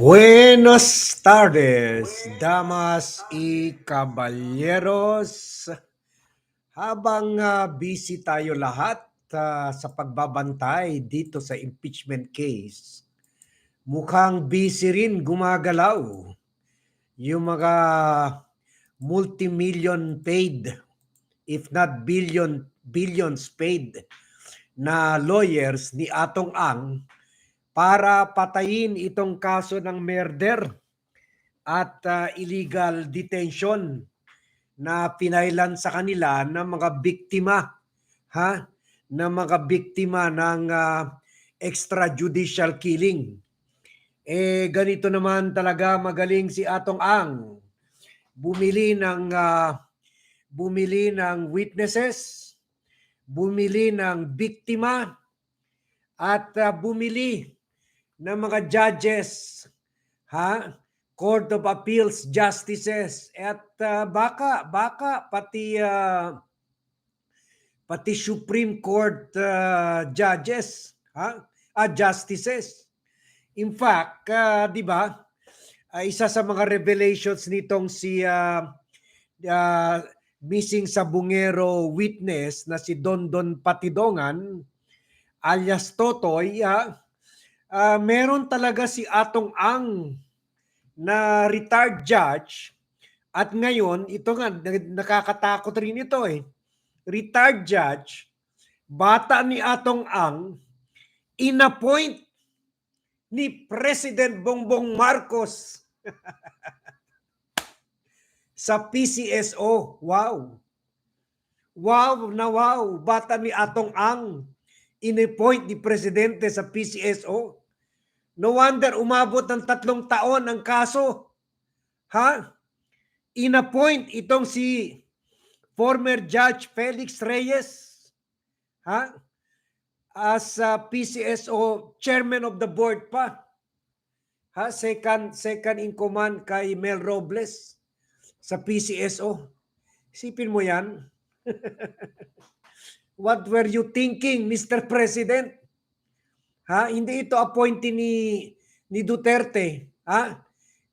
Buenas tardes, damas y caballeros. Habang ah, busy tayo lahat ah, sa pagbabantay dito sa impeachment case, mukhang busy rin gumagalaw yung mga multi-million paid, if not billion billions paid na lawyers ni Atong Ang para patayin itong kaso ng murder at ah, illegal detention na pinailan sa kanila ng mga biktima ha? Ng mga biktima ng ah, extrajudicial killing. Eh ganito naman talaga magaling si Atong Ang. Bumili ng ah, bumili ng witnesses bumili ng biktima at ah, bumili ng mga judges, ha? Court of Appeals justices at ah, baka baka pati ah, pati Supreme Court ah, judges, ha? Ah, justices. In fact, ah, 'di ba? ah, isa sa mga revelations nitong si ah, ah, missing sa bungero witness na si Dondon Patidongan alias Totoy, ah, ah, meron talaga si Atong Ang na retired judge at ngayon, ito nga, na- nakakatakot rin ito eh. Retired judge, bata ni Atong Ang, inappoint ni President Bongbong Marcos sa PCSO. Wow! Wow na wow! Bata ni Atong Ang, in-appoint ni Presidente sa PCSO. No wonder umabot ng tatlong taon ang kaso. Ha? In-appoint itong si former Judge Felix Reyes. Ha? As uh, PCSO chairman of the board pa. Ha? Second, second in command kay Mel Robles sa PCSO. Sipin mo yan. What were you thinking, Mr. President? Ha? Hindi ito appointee ni ni Duterte, ha?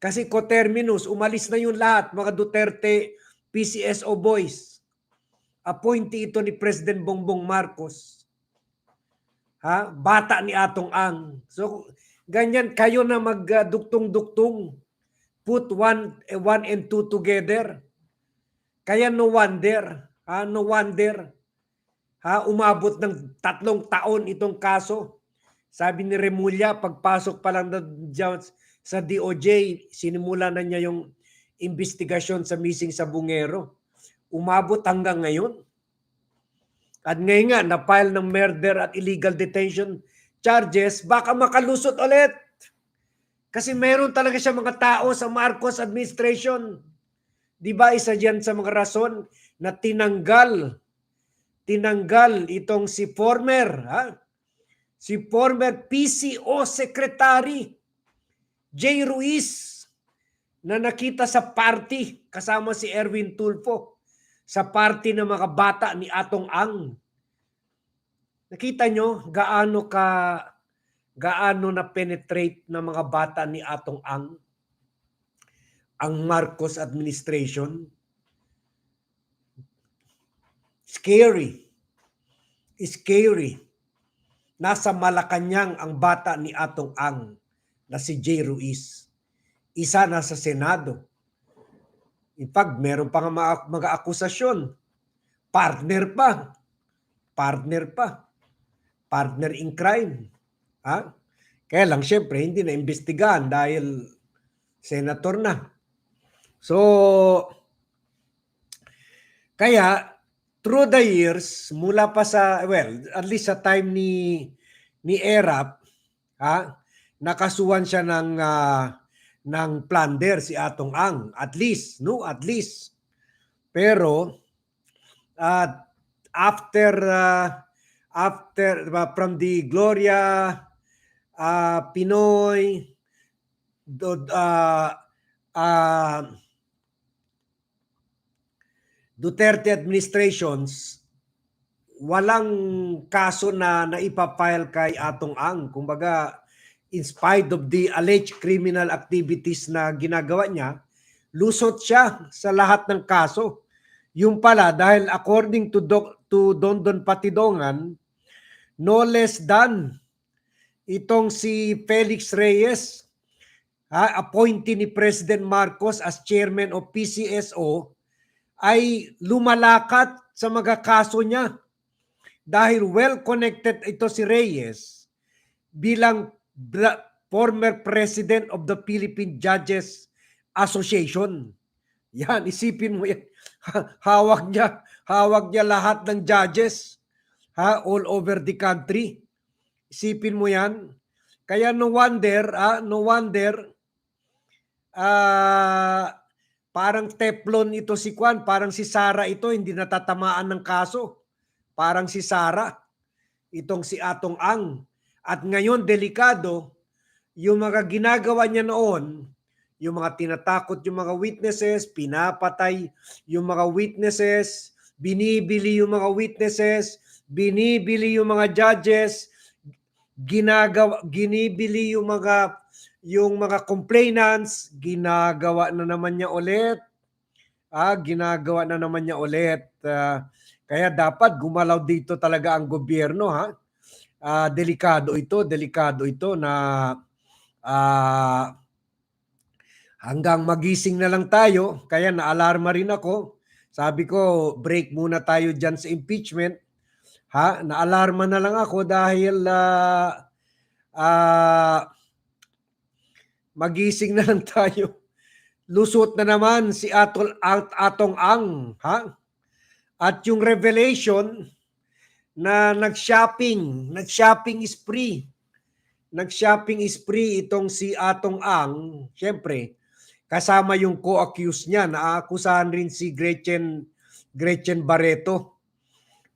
Kasi coterminus, umalis na yung lahat, mga Duterte PCSO boys. Appointee ito ni President Bongbong Marcos. Ha? Bata ni Atong Ang. So ganyan kayo na magduktong-duktong. Put one, eh, one and two together. Kaya no wonder, ha? no wonder ha, umabot ng tatlong taon itong kaso. Sabi ni Remulla, pagpasok pa lang sa DOJ, sinimula na niya yung investigasyon sa missing sa Bungero. Umabot hanggang ngayon. At ngayon nga, na-file ng murder at illegal detention charges, baka makalusot ulit. Kasi meron talaga siya mga tao sa Marcos administration. Di ba isa diyan sa mga rason na tinanggal tinanggal itong si former ha? Si former PCO secretary Jay Ruiz na nakita sa party kasama si Erwin Tulfo sa party ng mga bata ni Atong Ang. Nakita nyo gaano ka gaano na penetrate ng mga bata ni Atong Ang ang Marcos administration Scary. Scary. Nasa Malacanang ang bata ni Atong Ang na si Jay Ruiz. Isa na sa Senado. In fact, meron pa nga mga, mga akusasyon. Partner pa. Partner pa. Partner in crime. Ha? Kaya lang, syempre, hindi na imbestigahan dahil senator na. So, kaya through the years, mula pa sa, well, at least sa time ni ni Erap, ha, nakasuhan siya ng ah, ng plunder si Atong Ang. At least, no? At least. Pero, uh, after, ah, after, uh, from the Gloria uh, Pinoy, do, uh, uh, Duterte administrations, walang kaso na naipapile kay Atong Ang. Kumbaga, in spite of the alleged criminal activities na ginagawa niya, lusot siya sa lahat ng kaso. Yung pala, dahil according to, Doc, to Don Don Patidongan, no less than itong si Felix Reyes, ha, appointee ni President Marcos as chairman of PCSO, ay lumalakat sa mga kaso niya. Dahil well-connected ito si Reyes bilang former president of the Philippine Judges Association. Yan, isipin mo yan. hawak niya, hawak niya lahat ng judges ha, all over the country. Isipin mo yan. Kaya no wonder, ah, no wonder, ah, parang teflon ito si Kwan, parang si Sara ito, hindi natatamaan ng kaso. Parang si Sara, itong si Atong Ang. At ngayon, delikado, yung mga ginagawa niya noon, yung mga tinatakot yung mga witnesses, pinapatay yung mga witnesses, binibili yung mga witnesses, binibili yung mga judges, ginagawa ginibili yung mga yung mga complainants, ginagawa na naman niya ulit. Ah, ginagawa na naman niya ulit. Ah, kaya dapat gumalaw dito talaga ang gobyerno ha. Ah, delikado ito, delikado ito na ah, hanggang magising na lang tayo. Kaya naalarma rin ako. Sabi ko, break muna tayo dyan sa impeachment. Ha? Naalarma na lang ako dahil ah, ah, magising na lang tayo. Lusot na naman si Atol At Atong Ang, ha? At yung revelation na nag-shopping, nag-shopping spree. Nag-shopping spree itong si Atong Ang, syempre, kasama yung co-accused niya, naakusahan rin si Gretchen Gretchen Barreto.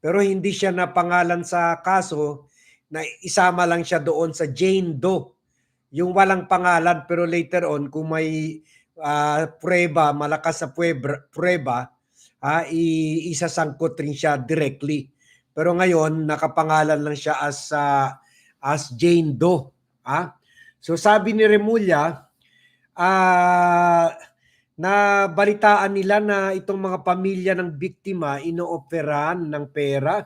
Pero hindi siya napangalan sa kaso na isama lang siya doon sa Jane Doe. Yung walang pangalan pero later on kung may ah, prueba, malakas na prueba, prueba i- isasangkot rin siya directly. Pero ngayon nakapangalan lang siya as ah, as Jane Doe, ah. So sabi ni Remulla, ah na balitaan nila na itong mga pamilya ng biktima inooperahan ng pera,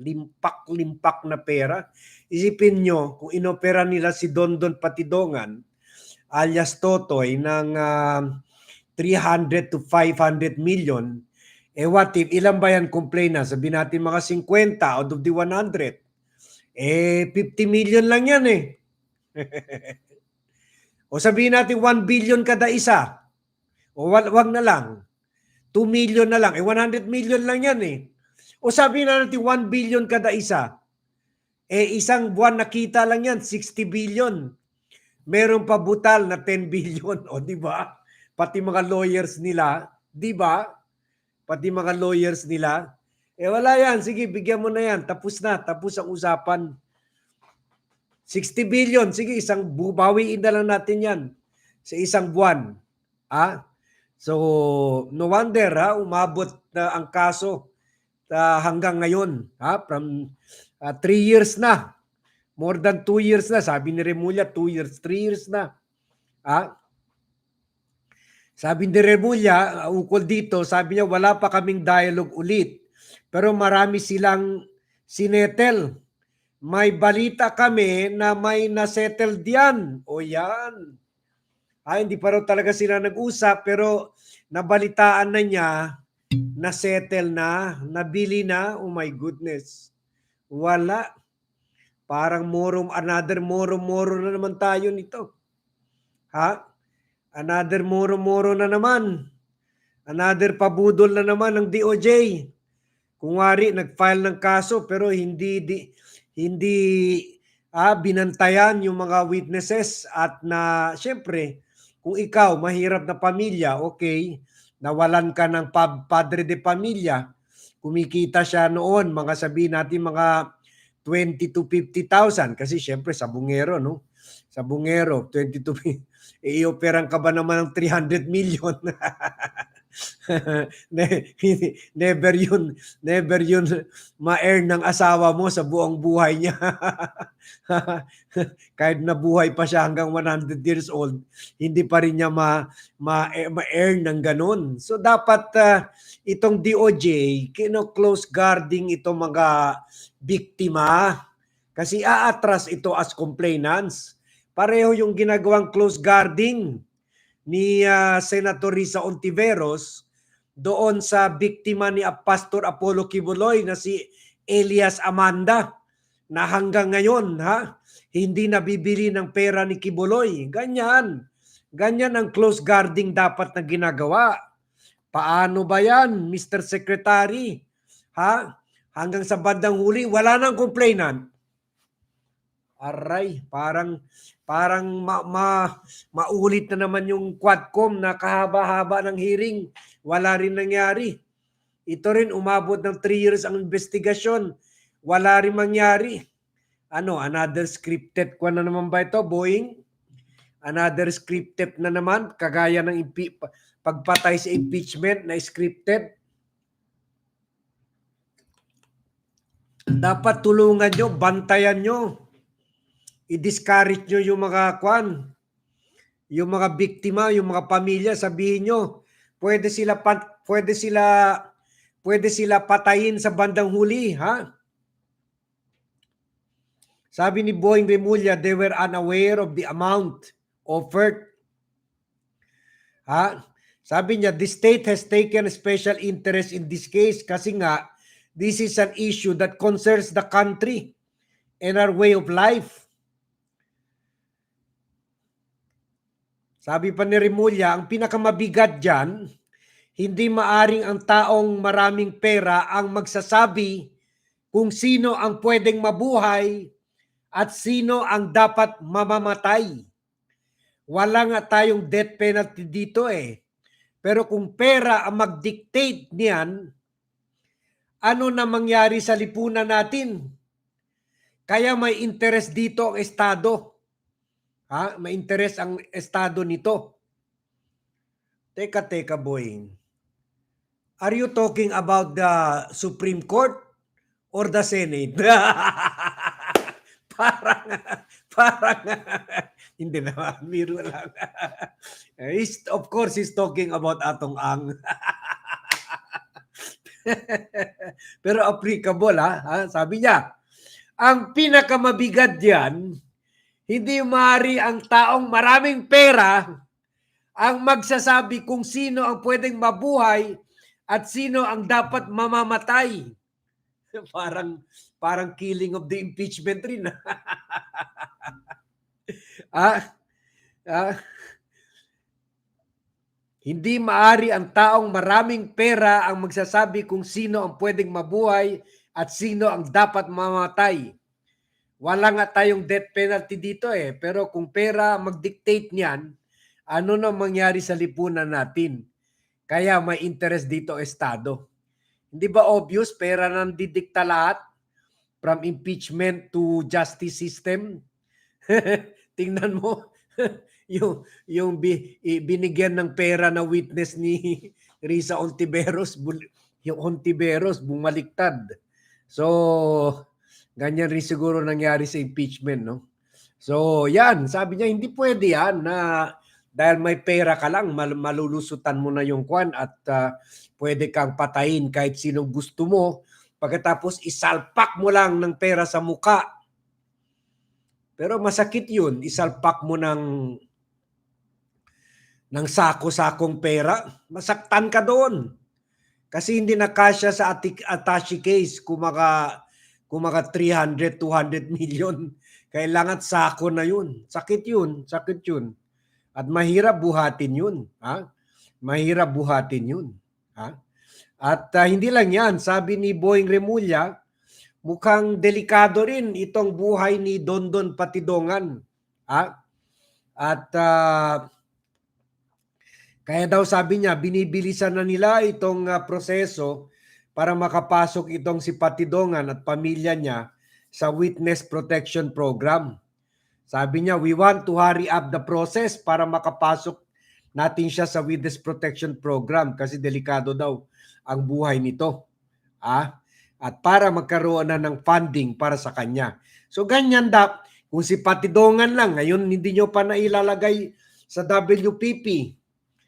limpak-limpak na pera. Isipin nyo, kung inopera nila si Dondon Patidongan, alias Totoy, ng ah, 300 to 500 million, eh what if, ilan ba yan complainant? Sabihin natin mga 50 out of the 100. Eh, 50 million lang yan eh. o sabihin natin 1 billion kada isa. O wag, wag na lang. 2 million na lang. Eh 100 million lang yan eh. O sabihin na natin 1 billion kada isa. Eh isang buwan nakita lang yan, 60 billion. Meron pa butal na 10 billion. O di ba? Pati mga lawyers nila, di ba? Pati mga lawyers nila. Eh wala yan. Sige, bigyan mo na yan. Tapos na. Tapos ang usapan. 60 billion. Sige, isang bu- bawiin na lang natin yan sa isang buwan. Ah? So, no wonder ha, umabot na ang kaso ah, hanggang ngayon. Ha? From ah, three years na. More than two years na. Sabi ni Remulla, two years, three years na. Ha? Sabi ni Remulla, uh, ukol dito, sabi niya, wala pa kaming dialogue ulit. Pero marami silang sinetel. May balita kami na may nasettle diyan. O yan. Ah, hindi pa raw talaga sila nag-usap, pero nabalitaan na niya, na-settle na, nabili na, oh my goodness. Wala. Parang moro, another moro-moro na naman tayo nito. Ha? Another moro-moro na naman. Another pabudol na naman ng DOJ. Kung wari, nag-file ng kaso pero hindi di, hindi ah, binantayan yung mga witnesses at na syempre kung ikaw mahirap na pamilya, okay, nawalan ka ng pa- padre de pamilya, kumikita siya noon, mga sabihin natin mga 20 to 50,000 kasi syempre sa bungero, no? Sa bungero, 20 to 50, eh, ioperang ka ba naman ng 300 million? Ne- never yun, never yun ma-earn ng asawa mo sa buong buhay niya. Kahit nabuhay pa siya hanggang 100 years old, hindi pa rin niya ma, ma, eh, ma-earn ng ganun. So dapat ah, itong DOJ, kino close guarding itong mga biktima kasi aatras ito as complainants. Pareho yung ginagawang close guarding ni ah, Senator Risa Ontiveros doon sa biktima ni ah, Pastor Apollo Kibuloy na si Elias Amanda na hanggang ngayon ha hindi nabibili ng pera ni Kibuloy. Ganyan. Ganyan ang close guarding dapat na ginagawa. Paano ba yan, Mr. Secretary? Ha? Hanggang sa bandang huli, wala nang complainant. Aray, parang parang ma, ma- maulit na naman yung Quadcom na kahaba-haba ng hearing. Wala rin nangyari. Ito rin, umabot ng 3 years ang investigasyon. Wala rin mangyari. Ano, another scripted ko na naman ba ito, Boeing? Another scripted na naman, kagaya ng pagpatay sa impeachment na scripted. Dapat tulungan nyo, bantayan nyo. I-discourage nyo yung mga kwan, yung mga biktima, yung mga pamilya, sabihin nyo, pwede sila pwede sila pwede sila patayin sa bandang huli, ha? Sabi ni Boeing Remulla, they were unaware of the amount offered. Ha? Sabi niya, the state has taken special interest in this case kasi nga, this is an issue that concerns the country and our way of life. Sabi pa ni Remulla, ang pinakamabigat dyan, hindi maaring ang taong maraming pera ang magsasabi kung sino ang pwedeng mabuhay at sino ang dapat mamamatay. Wala nga tayong death penalty dito eh. Pero kung pera ang mag-dictate niyan, ano na mangyari sa lipunan natin? Kaya may interest dito ang Estado. Ha? May interest ang Estado nito. Teka, teka, Boying. Are you talking about the Supreme Court or the Senate? parang, parang, hindi naman, biro lang. he's, of course, he's talking about Atong Ang. Pero applicable ha, ha? sabi niya, ang pinakamabigat diyan, hindi maari ang taong maraming pera ang magsasabi kung sino ang pwedeng mabuhay at sino ang dapat mamamatay. parang parang killing of the impeachment rin. ah, ah, hindi maari ang taong maraming pera ang magsasabi kung sino ang pwedeng mabuhay at sino ang dapat mamatay. Wala nga tayong death penalty dito eh. Pero kung pera mag-dictate niyan, ano na mangyari sa lipunan natin? Kaya may interest dito Estado. Hindi ba obvious pera nang didikta lahat? From impeachment to justice system? Tingnan mo yung yung bi, binigyan ng pera na witness ni Risa Ontiveros, yung Ontiveros bumaliktad. So, ganyan rin siguro nangyari sa impeachment, no? So, yan, sabi niya hindi pwede yan na dahil may pera ka lang, mal- malulusutan mo na yung kwan at ah, pwede kang patayin kahit sinong gusto mo. Pagkatapos isalpak mo lang ng pera sa muka. Pero masakit yun, isalpak mo ng ng sako-sakong pera, masaktan ka doon. Kasi hindi na kasya sa ati- attache case kung mga, kung mga 300, 200 million. Kailangan sako na yun. Sakit yun, sakit yun. At mahirap buhatin yun. Ha? Mahirap buhatin yun. Ha? At ah, hindi lang yan, sabi ni Boying Remulla, mukhang delikado rin itong buhay ni Dondon Patidongan. Ha? At ah, kaya daw sabi niya, binibilisan na nila itong ah, proseso para makapasok itong si Patidongan at pamilya niya sa Witness Protection Program. Sabi niya, we want to hurry up the process para makapasok natin siya sa Witness Protection Program kasi delikado daw ang buhay nito. Ah? At para magkaroon na ng funding para sa kanya. So ganyan da, kung si Patidongan lang, ngayon hindi nyo pa nailalagay sa WPP,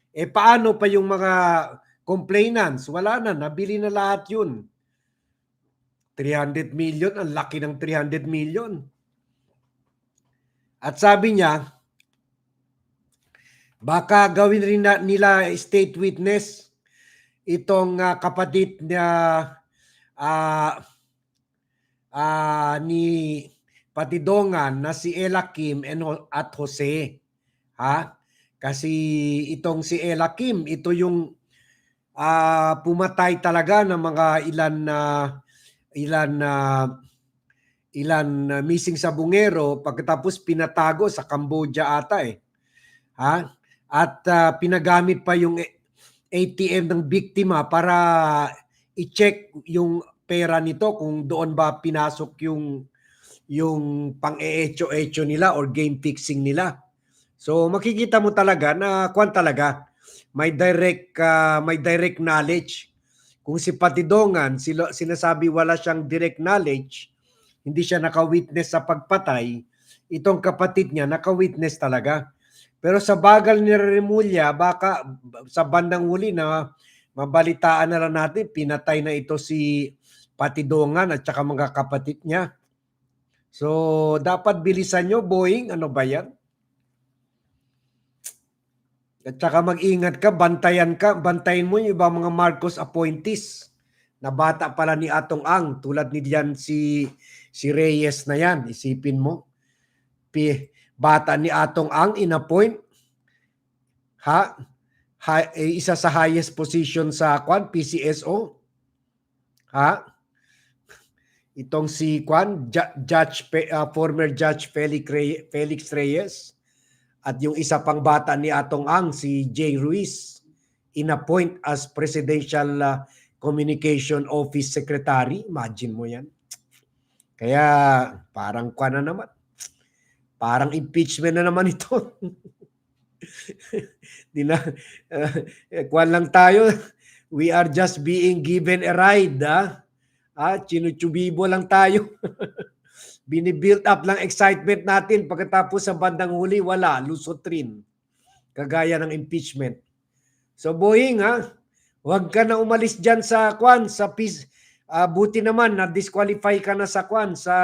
eh paano pa yung mga complainants? Wala na, nabili na lahat yun. 300 million, ang laki ng 300 million. At sabi niya, baka gawin rin na, nila state witness itong ah, kapatid niya ah ah, ni Patidongan na si Ella Kim and at Jose. Ha? Kasi itong si Ella Kim, ito yung ah, pumatay talaga ng mga ilan na ilan na ilan na missing sa bungero pagkatapos pinatago sa Cambodia ata eh. Ha? At ah, pinagamit pa yung ATM ng biktima para i-check yung pera nito kung doon ba pinasok yung yung pang-eecho-echo nila or game fixing nila. So makikita mo talaga na kwan talaga may direct ah, may direct knowledge. Kung si Patidongan sila, sinasabi wala siyang direct knowledge, hindi siya naka-witness sa pagpatay, itong kapatid niya naka-witness talaga. Pero sa bagal ni Remulla, baka sa bandang huli na mabalitaan na lang natin, pinatay na ito si Patidongan at saka mga kapatid niya. So, dapat bilisan nyo, Boeing. Ano ba yan? At saka mag-ingat ka, bantayan ka, bantayin mo yung ibang mga Marcos appointees na bata pala ni Atong Ang, tulad ni diyan si si Reyes na yan, isipin mo. Pi, bata ni Atong Ang inappoint ha, ha eh, isa sa highest position sa kwan PCSO. Ha? Itong si kwan Ju- Judge uh, former Judge Felix Felix Reyes at yung isa pang bata ni Atong Ang si Jay Ruiz inappoint as Presidential uh, Communication Office Secretary. Imagine mo yan. Kaya parang kwa na naman. Parang impeachment na naman ito. Di na, uh, kwan lang tayo. We are just being given a ride. Ah, ah chinuchubibo lang tayo. Binibuild up lang excitement natin pagkatapos sa bandang huli, wala, lusot rin. Kagaya ng impeachment. So Boeing ha, huwag ka na umalis dyan sa kwan, sa peace. Ah, buti naman na disqualify ka na sa kwan sa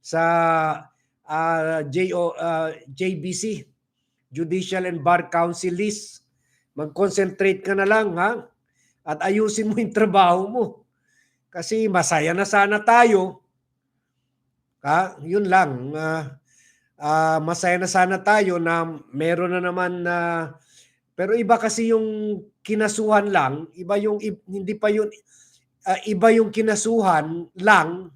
sa ah, JO, ah, JBC Judicial and Bar Council list. Mag-concentrate ka na lang ha at ayusin mo yung trabaho mo. Kasi masaya na sana tayo. Ha? Yun lang. Ah, ah, masaya na sana tayo na meron na naman na pero iba kasi yung kinasuhan lang, iba yung hindi pa yun ah, iba yung kinasuhan lang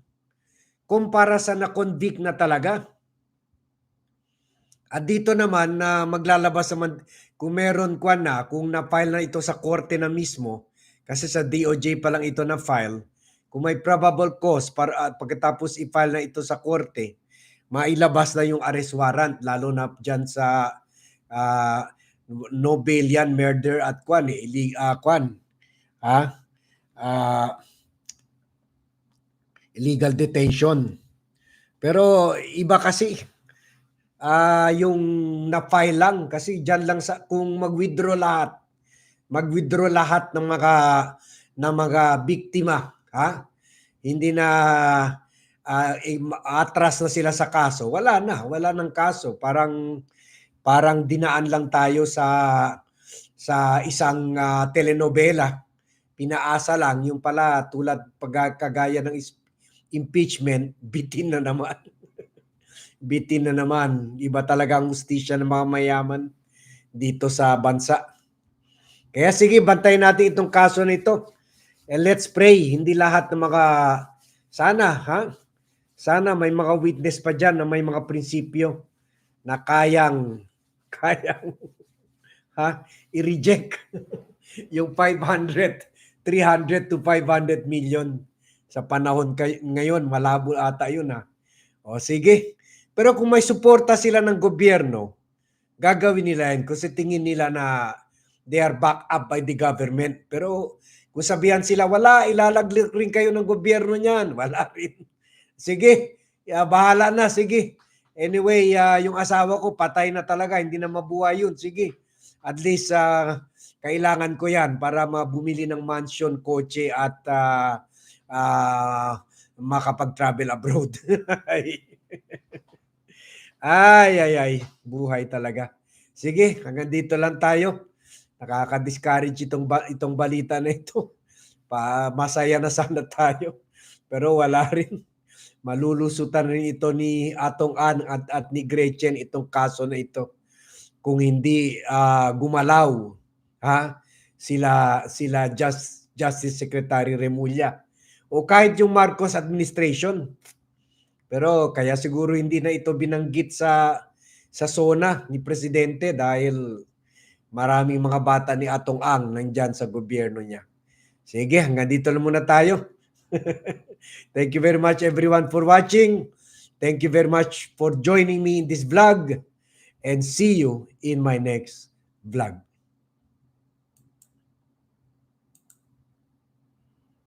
kumpara sa na-convict na talaga. At dito naman na maglalabas naman kung meron kwa na, kung na-file na ito sa korte na mismo, kasi sa DOJ pa lang ito na-file, kung may probable cause para at pagkatapos i-file na ito sa korte, mailabas na yung arrest warrant lalo na diyan sa ah, no murder at kwan eh, ili- ah, kwan. Ha? Ah, illegal detention. Pero iba kasi ah yung na-file lang kasi diyan lang sa kung mag-withdraw lahat mag-withdraw lahat ng mga ng mga biktima ha hindi na ma- atras na sila sa kaso wala na wala ng kaso parang parang dinaan lang tayo sa sa isang ah, telenovela pinaasa lang yung pala tulad pag kagaya ng impeachment bitin na naman bitin na naman. Iba talaga ang ustisya ng mga mayaman dito sa bansa. Kaya sige, bantayin natin itong kaso na ito. And let's pray, hindi lahat ng mga, sana, ha? Sana may mga witness pa dyan na may mga prinsipyo na kayang, kayang, ha? I-reject yung 500, 300 to 500 million sa panahon kay, ngayon, malabo ata yun ha. O sige, pero kung may suporta sila ng gobyerno, gagawin nila yan kasi tingin nila na they are backed up by the government. Pero kung sabihan sila, wala, ilalaglik rin kayo ng gobyerno niyan. Wala rin. Sige, yeah, bahala na, sige. Anyway, ah, yung asawa ko patay na talaga, hindi na mabuhay yun. Sige, at least ah, kailangan ko yan para mabumili ng mansion, kotse at ah, ah, makapag-travel abroad. ay, ay, ay, buhay talaga. Sige, hanggang dito lang tayo. Nakaka-discourage itong, itong balita na ito. Pa, masaya na sana tayo. Pero wala rin. Malulusutan rin ito ni Atong An at, at ni Gretchen itong kaso na ito. Kung hindi ah, gumalaw ha sila sila Just, Justice Secretary Remulla o kahit yung Marcos administration. Pero kaya siguro hindi na ito binanggit sa sa SONA ni presidente dahil maraming mga bata ni Atong Ang nandyan sa gobyerno niya. Sige, hanggang dito lang muna tayo. Thank you very much everyone for watching. Thank you very much for joining me in this vlog and see you in my next vlog.